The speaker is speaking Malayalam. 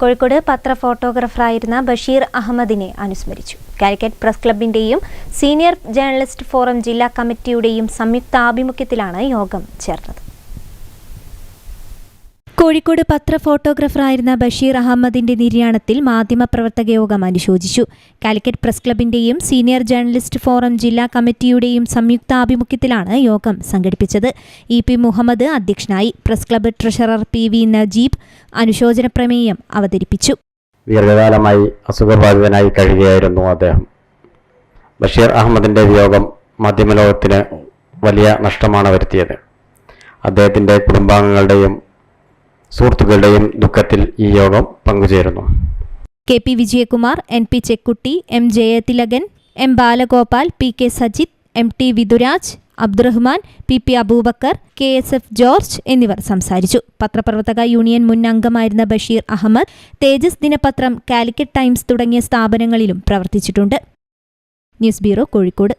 കോഴിക്കോട് പത്ര ഫോട്ടോഗ്രാഫറായിരുന്ന ബഷീർ അഹമ്മദിനെ അനുസ്മരിച്ചു. കാലിക്കറ്റ് പ്രസ് ക്ലബിന്റെയും സീനിയർ ജേർണലിസ്റ്റ് ഫോറം ജില്ലാ കമ്മിറ്റിയുടെയും സംയുക്ത ആഭിമുഖ്യത്തിലാണ് യോഗം ചേർന്നത്. കോഴിക്കോട് പത്ര ഫോട്ടോഗ്രാഫറായിരുന്ന ബഷീർ അഹമ്മദിന്റെ നിര്യാണത്തിൽ മാധ്യമപ്രവർത്തക യോഗം അനുശോചിച്ചു. കാലിക്കറ്റ് പ്രസ് ക്ലബിന്റെയും സീനിയർ ജേർണലിസ്റ്റ് ഫോറം ജില്ലാ കമ്മിറ്റിയുടെയും സംയുക്ത ആഭിമുഖ്യത്തിലാണ് യോഗം സംഘടിപ്പിച്ചത്. ഇ പി മുഹമ്മദ് അധ്യക്ഷനായി press club treasurer P V Najeeb അനുശോചന പ്രമേയം അവതരിപ്പിച്ചു. ദീർഘകാലമായി അസുഖബാധിതനായി കഴിയുകയായിരുന്നു അദ്ദേഹം. ബഷീർ അഹമ്മദിന്റെ വിയോഗം മാധ്യമലോകത്തിന് വലിയ നഷ്ടമാണ് വരുത്തിയത്. അദ്ദേഹത്തിന്റെ കുടുംബാംഗങ്ങളുടെയും സുഹൃത്തുക്കളുടെയും ദുഃഖത്തിൽ ഈ യോഗം പങ്കുചേരുന്നു. K P Vijayakumar N P Chekkutty M Jayathilakan M Balagopal P K Sajith M T Viduraj Abdurahman P P Aboobacker K S F George എന്നിവർ സംസാരിച്ചു. പത്രപ്രവർത്തക യൂണിയൻ മുൻ അംഗമായിരുന്ന ബഷീർ അഹമ്മദ് തേജസ് ദിനപത്രം കാലിക്കറ്റ് ടൈംസ് തുടങ്ങിയ സ്ഥാപനങ്ങളിലും പ്രവർത്തിച്ചിട്ടുണ്ട്. News bureau Kozhikode.